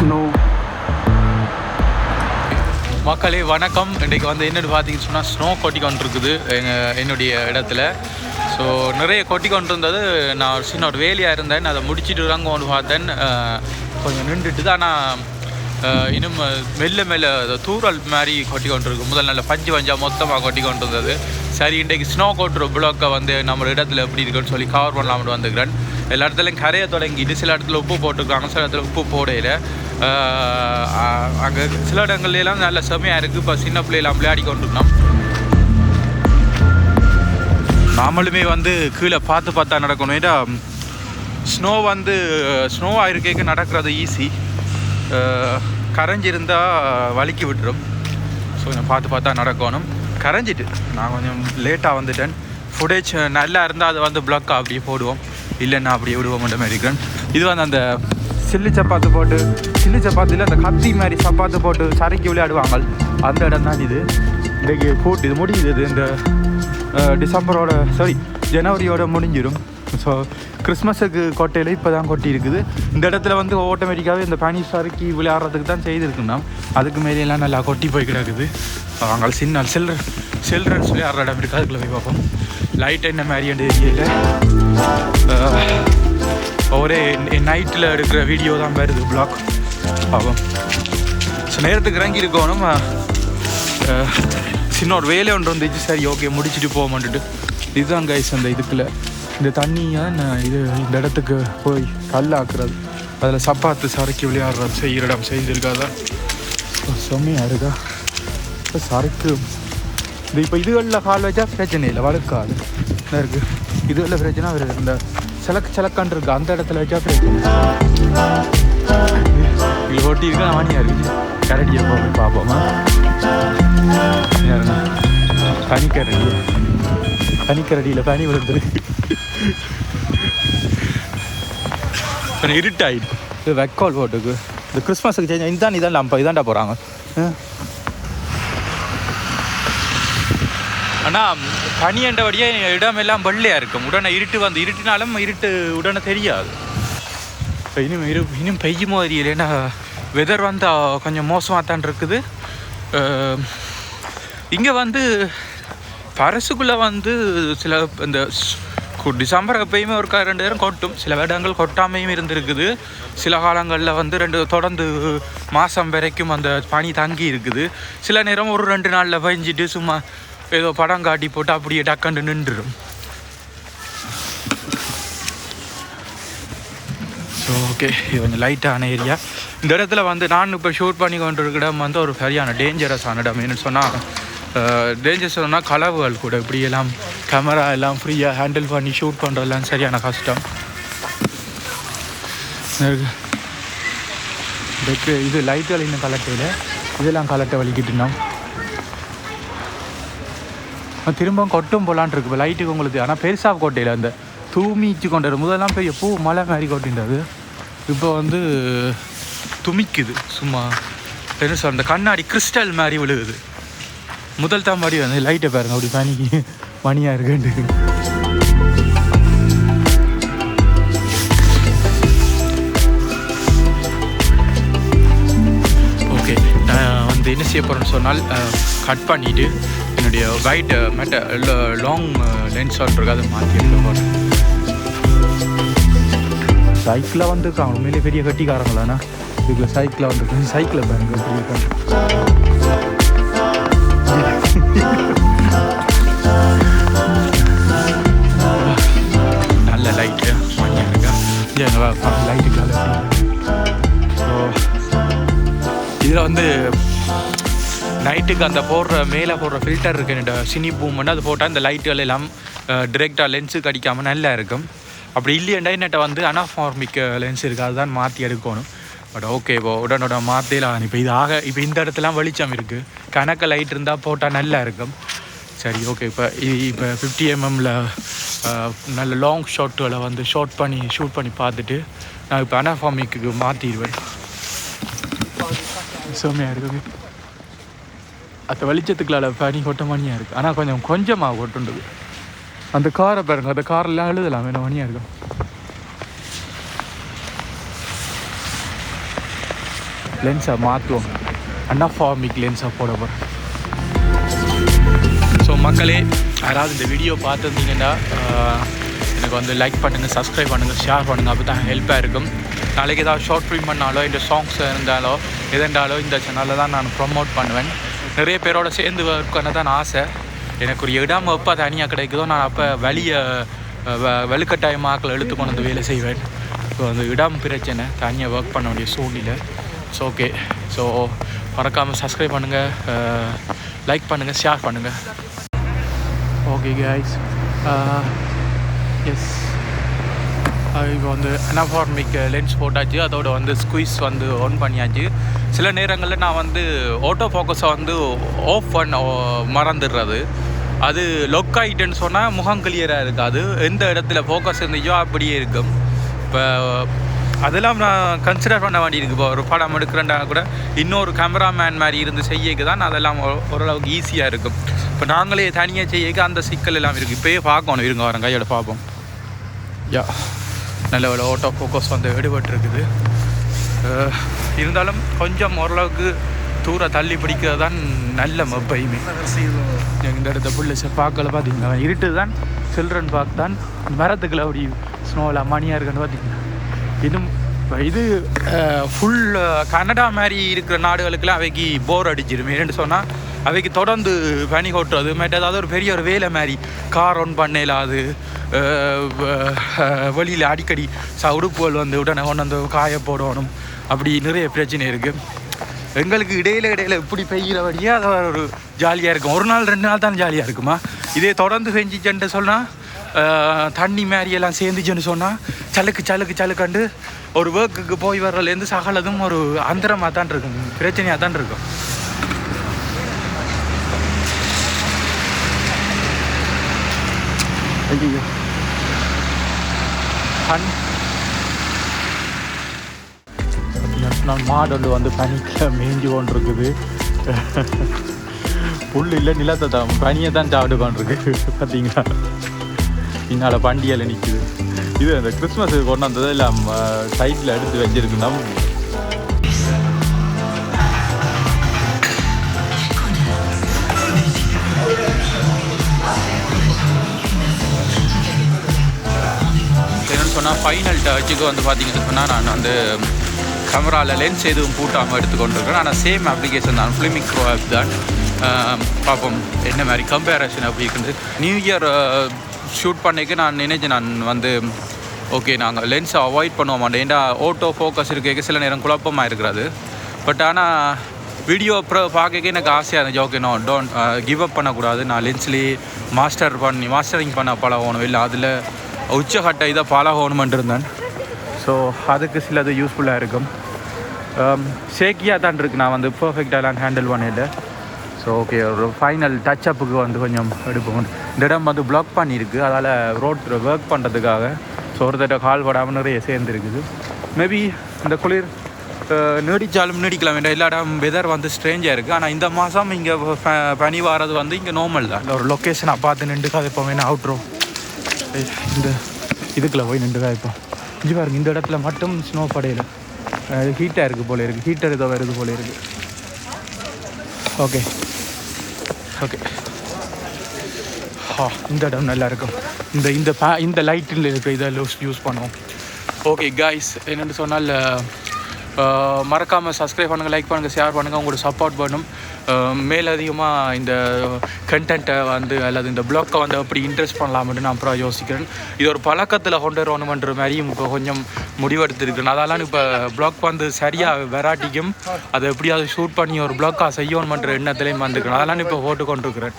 Snow மக்களே வணக்கம். இன்றைக்கு வந்து என்னென்னு பார்த்தீங்கன்னு சொன்னால் ஸ்னோ கொட்டி இருக்குது எங்கள் என்னுடைய இடத்துல. ஸோ நிறைய கொட்டி இருந்தது நான் ஒரு சின்ன ஒரு வேலையாக இருந்தேன். அதை முடிச்சுட்டு ஒன்று பார்த்தேன். கொஞ்சம் நின்றுட்டு தான் ஆனால் இன்னும் மெல்ல மெல்ல தூரல் தூறல் மாதிரி கொட்டி கொண்டு இருக்கு முதல் நல்ல பஞ்சு பஞ்சா மொத்தமாக கொட்டி கொண்டு இருந்தது சரி இன்றைக்கு ஸ்னோ கொட்டுற பிளாக்கை வந்து நம்ம இடத்துல எப்படி இருக்குன்னு சொல்லி கவர் பண்ணலாம்னு வந்துக்கிறேன். எல்லா இடத்துலையும் கரையை தொடங்கிட்டு சில இடத்துல உப்பு போட்டிருக்காங்க சில இடத்துல உப்பு போடையில் அங்கே சில இடங்கள்லாம் நல்ல செமையாக இருக்குது இப்போ சின்ன பிள்ளைலாம் விளையாடி கொண்டிருந்தோம். நாமளுமே வந்து கீழே பார்த்து பார்த்தா நடக்கணும். ஏன்னா ஸ்னோ வந்து ஸ்னோவாக இருக்கேக்கு நடக்கிறது ஈஸி கரைஞ்சிருந்தால் வலிக்கி விட்டுரும். ஸோ நான் பார்த்து பார்த்தா நடக்கணும். கரைஞ்சிட்டு நான் கொஞ்சம் லேட்டாக வந்துட்டேன். ஃபுட்டேஜ் நல்லா இருந்தால் அதை வந்து பிளக்காக அப்படியே போடுவோம். இல்லைன்னா அப்படியே விடுவோம் மட்டுமே இருக்கிறேன் இது வந்து அந்த சில்லி சப்பாத்து போட்டு சில்லி சப்பாத்தியில் அந்த கத்தி மாதிரி சப்பாத்து போட்டு சறுக்கி விளையாடுவாங்க. அந்த இடம் தான் இது. இன்றைக்கு கூட்டு இது முடியுது இது. இந்த டிசம்பரோட சாரி ஜனவரியோட முடிஞ்சிடும் ஸோ கிறிஸ்மஸுக்கு கொட்டையில் இப்போ தான் கொட்டி இருக்குது. இந்த இடத்துல வந்து ஆட்டோமேட்டிக்காகவே இந்த பனி சறுக்கி விளையாடுறதுக்கு தான் செய்திருக்குண்ணா அதுக்கு மேலே எல்லாம் நல்லா கொட்டி போய் கிடக்குது. அங்கே சின்ன சில்ட்ரன் சில்ட்ரன்ஸ் விளையாடுற இடம் இருக்குது அதுக்குள்ளே போய் பார்ப்போம். லைட் என்ன மாதிரி ஏரியாவில் ஒரே நைட்டில் எடுக்கிற வீடியோ தான் வருது பிளாக் பார்ப்போம் ஸோ நேரத்துக்கு இறங்கி இருக்கணும் சின்ன ஒரு வேலை ஒன்று வந்துச்சு சரி ஓகே முடிச்சுட்டு போக மாட்டுட்டு இதுதான் கைஸ் அந்த இதுக்குள்ள. இந்த தண்ணியை நான் இது இந்த இடத்துக்கு போய் கல்லாக்குறது அதில் சப்பாத்து சறுக்கி விளையாடுறது செய்கிற இடம் செஞ்சுருக்காதா செம்மையாக இருக்கா? இப்போ சரக்கு இது இப்போ இதுகளில் கால் வச்சா பிரச்சனை இல்லை வளர்க்காது. இருக்குது இதுகளில் பிரச்சனை அவர் இந்த சிலக்கு சிலக்கான் இருக்கு. அந்த இடத்துல வச்சா பிரச்சனை இது ஒட்டி இருக்கா? ஆணியா இருக்குது கரடியை போய் பார்ப்போமா? யாருங்க? பனிக்கரடி. பனிக்கரடியில் பனி விழுந்துருக்கு கொஞ்சம் இருட்டாயிட்டு இது வெக்கால் போட்டுக்கு இந்த கிறிஸ்மஸுக்கு செஞ்ச இதான் இதான் நம்ம இதாண்டா போகிறாங்க அண்ணா பனி என்றபடியே இடமெல்லாம் வெள்ளையாக இருக்கும். உடனே இருட்டு வந்து இருட்டினாலும் இருட்டு உடனே தெரியாது. இப்போ இரு இன்னும் பெய்யுமோ தெரியல ஏன்னா வெதர் வந்து கொஞ்சம் மோசமாக தான் இருக்குது இங்கே வந்து பரசுக்குள்ளே வந்து சில இந்த டிசம்பர் எப்பயுமே ஒரு க- ரெண்டு நேரம் கொட்டும். சில இடங்கள் கொட்டாமையும் இருந்திருக்குது. சில காலங்களில் வந்து ரெண்டு தொடர்ந்து மாதம் வரைக்கும் அந்த பனி தங்கி இருக்குது. சில நேரம் ஒரு ரெண்டு நாளில் பெஞ்சிட்டு சும்மா ஏதோ படம் காட்டி போட்டு அப்படியே டக்குன்னு நின்றுடும் ஸோ ஓகே இது கொஞ்சம் லைட்டான ஏரியா இந்த இடத்துல வந்து நான் இப்போ ஷூட் பண்ணி கொண்டு இடம் வந்து ஒரு சரியான டேஞ்சரஸான இடம். என்ன சொன்னால் டேஞ்சரஸ் சொன்னால் கலவுகள் கூட இப்படி எல்லாம் கேமரா எல்லாம் ஃப்ரீயாக ஹேண்டில் பண்ணி ஷூட் பண்ணுறதுலாம் சரியான கஷ்டம். இது லைட்டுகள் இன்னும் கலட்டையில் இதெல்லாம் கலட்டை வலிக்கிட்டுனோம் திரும்பவும் கொட்டும் போலான் இருக்கு. இப்போ லைட்டுக்கு உங்களுக்கு ஆனால் பெருசாக கொட்டையில் அந்த தூமிச்சு கொண்டு முதலாம் முதல்லாம் பெரிய பூ மலை மாதிரி கொட்டின்றது இப்போ வந்து துமிக்குது சும்மா. பெருசு அந்த கண்ணாடி கிறிஸ்டல் மாதிரி விழுகுது. முதல் தான் மாதிரி வந்து லைட்டை பாருங்க அப்படி பனிக்கு மணியாக இருக்குன்ட்டு. ஓகே நான் வந்து என்ன செய்ய போகிறேன்னு சொன்னால் கட் பண்ணிவிட்டு என்னுடைய ஒயிட் மெட்ட லாங் லென்ஸ் இருக்கு அதை மாற்றி எடுக்க போகிறேன் சைக்கிளில் வந்துருக்காங்க. உண்மையிலே பெரிய கட்டிக்காரங்களாண்ணா இதுக்குள்ள சைக்கிளில் வந்துருக்கு சைக்கிளை பாருங்க எப்படி இருக்காங்க. நல்ல லைட்டு மணியாக இருக்கா? இல்லை லைட்டுக்கால ஸோ இதில் வந்து நைட்டுக்கு அந்த போடுற மேலே போடுற ஃபில்டர் இருக்கு. என்னோட சினி பூம்னு அது போட்டால் இந்த லைட்டுகள் எல்லாம் டிரெக்டாக லென்ஸுக்கு அடிக்காமல் நல்லா இருக்கும். அப்படி இல்லையண்டா என்னட்ட வந்து அனாஃபார்மிக் லென்ஸ் இருக்குது அதுதான் மாற்றி எடுக்கணும். பட் ஓகே இப்போ உடனோட மாற்றலாம் இப்போ இது ஆக இப்போ இந்த இடத்துலாம் வெளிச்சம் இருக்குது கணக்கு லைட் இருந்தால் போட்டால் நல்லா இருக்கும். சரி ஓகே இப்போ இப்போ ஃபிஃப்டி எம்எம்மில் நல்ல லாங் ஷாட்டுகளை வந்து ஷார்ட் பண்ணி ஷூட் பண்ணி பார்த்துட்டு நான் இப்போ அனாஃபார்மிக்கு மாற்றிடுவேன் செம்மையாக இருக்குது அந்த வெளிச்சத்துக்குள்ள பனி கொட்ட மணியாக இருக்குது ஆனால் கொஞ்சம் கொஞ்சமாக கொட்டுண்டது அந்த காரை பாருங்க அந்த காரெல்லாம் எழுதலாம் என்ன மணியாக இருக்கும். லென்ஸை மாற்றுவோம் அன்னஃபார்மிக் லென்ஸாக போட போகிறேன் ஸோ மக்களே யாராவது இந்த வீடியோ பார்த்துருந்தீங்கன்னா எனக்கு வந்து லைக் பண்ணுங்கள் சப்ஸ்கிரைப் பண்ணுங்கள் ஷேர் பண்ணுங்கள் அப்போ தான் ஹெல்ப்பாக இருக்கும். நாளைக்கு ஏதாவது ஷார்ட் ஃபிலிம் பண்ணாலோ இந்த சாங்ஸ் இருந்தாலோ எதுண்டாலோ இந்த சேனலில் தான் நான் ப்ரொமோட் பண்ணுவேன். நிறைய பேரோட சேர்ந்து ஒர்க் தான் ஆசை. எனக்கு ஒரு இடம் எப்போ தனியாக கிடைக்குதோ நான் அப்போ வெளியே வலுக்கட்டாயமாக்கில் எழுத்து கொண்டு வந்து வேலை செய்வேன். ஸோ அந்த இடம் பிரச்சனை தனியாக ஒர்க் பண்ண வேண்டிய சூழ்நிலை. ஸோ ஓகே ஸோ மறக்காமல் சப்ஸ்கிரைப் பண்ணுங்கள் லைக் பண்ணுங்கள் ஷேர் பண்ணுங்கள் ஓகே கைஸ் எஸ் uh, இப்போ வந்து அனாஃபார்மிக் லென்ஸ் போட்டாச்சு. அதோட வந்து ஸ்குவீஸ் வந்து ஆன் பண்ணியாச்சு. சில நேரங்களில் நான் வந்து ஆட்டோ ஃபோக்கஸை வந்து ஆஃப் பண்ண மறந்துடுறது. அது லொக் ஆகிட்டேன்னு சொன்னால் முகம் கிளியராக இருக்காது. எந்த இடத்துல ஃபோக்கஸ் இருந்துச்சோ அப்படியே இருக்கும். இப்போ அதெல்லாம் நான் கன்சிடர் பண்ண வேண்டியிருக்கு இப்போ ஒரு படம் எடுக்கிறேன்டா கூட இன்னொரு கேமராமேன் மாதிரி இருந்து செய்யக்கு தான் அதெல்லாம் ஓ- ஓரளவுக்கு ஈஸியாக இருக்கும். இப்போ நாங்களே தனியாக செய்யக்கு அந்த சிக்கல் எல்லாம் இருக்குது இப்போயே பார்க்கணும். இருங்க வரேன் கையோட பார்ப்போம். யா. நல்ல ஒரு ஆட்டோ ஃபோக்கஸ் வந்து எடுபட்டு இருக்குது இருந்தாலும் கொஞ்சம் ஓரளவுக்கு தூர தள்ளி பிடிக்கிறது தான் நல்ல எப்பயுமே. இந்த இடத்த புள்ள பார்க்கல பார்த்தீங்கன்னா இருட்டு தான் சில்ட்ரன் பார்க் தான் மரத்துக்குள்ள அப்படி ஸ்னோவில் மணியாக இருக்குன்னு பார்த்தீங்கன்னா இன்னும் இது ஃபுல் கனடா மாதிரி இருக்கிற நாடுகளுக்கெல்லாம் அவைக்கு போர் அடிச்சிடும் ஏன்னு சொன்னால் அவைக்கு தொடர்ந்து பனி கொட்டுறது மற்ற ஏதாவது ஒரு பெரிய ஒரு வேலை மாதிரி கார் ஒன் பண்ணலாது வெளியில் அடிக்கடி ச உடுப்புகள் வந்து உடனே கொண்டு வந்து காய போடணும் அப்படி நிறைய பிரச்சனை இருக்குது எங்களுக்கு இடையில இடையில இப்படி பெய்கிறபடியே அது ஒரு ஜாலியாக இருக்கும் ஒரு நாள் ரெண்டு நாள் தான் ஜாலியாக இருக்குமா இதே தொடர்ந்து செஞ்சிச்சுன்ட்டு சொன்னால் தண்ணி மாதிரி எல்லாம் சேர்ந்துச்சுன்னு சொன்னால் சலுக்கு சலுக்கு சலுக்கண்டு ஒரு ஒர்க்குக்கு போய் வர்றதுலேருந்து சகலதும் ஒரு அந்தரமாக தான் இருக்கும் பிரச்சனையாக தான் இருக்கும் ஐயோ கண். நான் மாடல் வந்து பனிக்கில் மேய்ஞ்சு கொண்டிருக்குது. புல் இல்லை நிலத்தை தான் பனியை தான் சாப்பிட்டு கொண்டிருக்கு பார்த்தீங்களா பின்னால் பண்டிகையில் நிற்குது இது அந்த கிறிஸ்மஸுக்கு கொண்டு வந்தது இல்லை சைட்டில் எடுத்து வச்சிருக்குன்னா சொன்னால் ஃபைனல் டச்சுக்கு வந்து பார்த்தீங்கன்னு சொன்னால் நான் வந்து கேமராவில் லென்ஸ் எதுவும் பூட்டாமல் எடுத்துக்கொண்டிருக்கிறேன். ஆனால் சேம் அப்ளிகேஷன் தான். ஃபிலிமிக் ப்ரோ ஆப் தான். பார்ப்போம் என்ன மாதிரி கம்பேரிசன் அப்படி இருக்குது. நியூ இயர் ஷூட் பண்ணிக்கு நான் நினைச்சேன் நான் வந்து ஓகே நாங்கள் லென்ஸை அவாய்ட் பண்ணுவோம். மாட்டோம் ஏன்டா ஓட்டோ ஃபோக்கஸ் இருக்க சில நேரம் குழப்பமாக இருக்கிறது. பட் ஆனால் வீடியோ அப்புறம் பார்க்க எனக்கு ஆசையாக இருந்துச்சு. ஓகே நான் டோன்ட் கிவ் அப் பண்ணக்கூடாது. நான் லென்ஸ்லேயே மாஸ்டர் பண்ணி மாஸ்டரிங் பண்ண பழகணும். இல்லை அதில் உச்சகட்டை இதை ஃபாலோ ஆகணுமென்றிருந்தேன் ஸோ அதுக்கு சிலது யூஸ்ஃபுல்லாக இருக்கும். Um, ஷேக்கியாக தான் இருக்கு. நான் வந்து பர்ஃபெக்டாக ஹேண்டில் பண்ணிட்டு ஸோ ஓகே ஒரு ஃபைனல் டச் அப்புக்கு வந்து கொஞ்சம் எடுப்போம். இந்த இடம் வந்து பிளாக் பண்ணியிருக்கு. அதால் ரோட் ஒர்க் பண்ணுறதுக்காக ஸோ ஒருத்தட்ட கால் படாமல் நிறைய சேர்ந்துருக்குது. மேபி இந்த குளிர் uh, நீடிச்சாலும் நீடிக்கலாம் வேண்டாம் எல்லா இடம் வெதர் வந்து ஸ்ட்ரேஞ்சாக இருக்குது ஆனால் இந்த மாதம் இங்கே பனி வாரது வந்து இங்கே நார்மல் தான். ஒரு லொக்கேஷனை பார்த்து நின்று கதைப்போம் வேணா அவுட்ரோ இந்த இதுக்குள்ளே போய் நின்று இப்போ. இஞ்சி பாருங்க இந்த இடத்துல மட்டும் ஸ்னோ படையில். ஹீட்டாக இருக்குது போல இருக்குது ஹீட்டர் ஏதோ வருது போல இருக்குது ஓகே ஓகே ஹா இந்த இடம் நல்லா இருக்கும். இந்த இந்த பே இந்த லைட்டில் இருக்க இதை லூஸ் யூஸ் பண்ணுவோம். ஓகே காய்ஸ் என்னென்னு சொன்னால் மறக்காமல் சப்ஸ்கிரைப் பண்ணுங்கள் லைக் பண்ணுங்கள் ஷேர் பண்ணுங்கள் உங்களுக்கு சப்போர்ட் பண்ணும் மேலதிகமாக இந்த கண்டென்ட்டை வந்து அல்லது இந்த பிளாக்கை வந்து அப்படி இன்ட்ரெஸ்ட் பண்ணலாம்னு நான் அப்புறம் யோசிக்கிறேன். இது ஒரு பழக்கத்தில் கொண்டு வரணுமன்ற மாதிரியும் இப்போ கொஞ்சம் முடிவெடுத்துருக்கேன் அதெல்லாம் இப்போ பிளாக் வந்து சரியாக வெராட்டிக்கும் அதை எப்படியாவது ஷூட் பண்ணி ஒரு பிளாக்காக செய்யணுமன்ற எண்ணத்துலேயும் வந்துருக்கேன் அதெல்லாம் இப்போ போட்டு கொண்டிருக்கிறேன்